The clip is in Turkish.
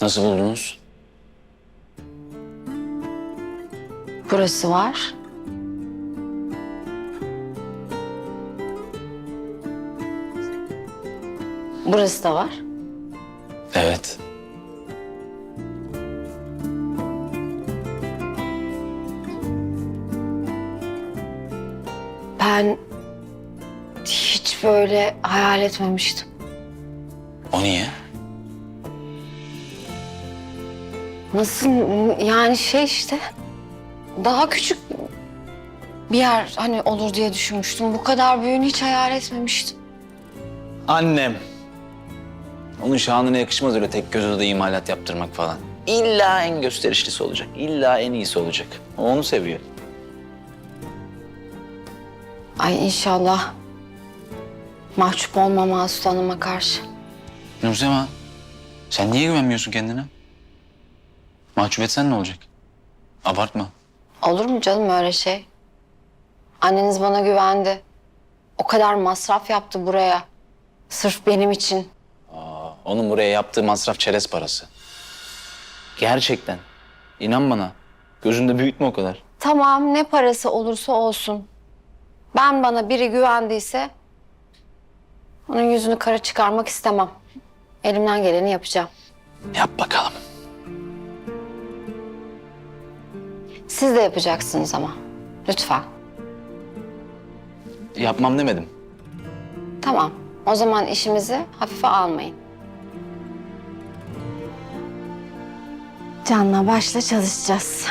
Nasıl buldunuz? Burası var. Burası da var. Evet. Ben hiç böyle hayal etmemiştim. O niye? Nasıl yani şey işte daha küçük bir yer hani olur diye düşünmüştüm. Bu kadar büyüğünü hiç hayal etmemiştim. Annem. Onun şanına yakışmaz öyle tek göz odada imalat yaptırmak falan. İlla en gösterişlisi olacak. İlla en iyisi olacak. O onu seviyor. Ay inşallah mahcup olmam Asut Hanım'a karşı. Nursema, sen niye güvenmiyorsun kendine? Mahcup etsen ne olacak? Abartma. Olur mu canım öyle şey? Anneniz bana güvendi. O kadar masraf yaptı buraya. Sırf benim için. Onun buraya yaptığı masraf çerez parası. Gerçekten. İnan bana. Gözünde büyütme o kadar. Tamam ne parası olursa olsun. Ben bana biri güvendiyse onun yüzünü kara çıkarmak istemem. Elimden geleni yapacağım. Yap bakalım. Siz de yapacaksınız ama. Lütfen. Yapmam demedim. Tamam. O zaman işimizi hafife almayın. Canla başla çalışacağız.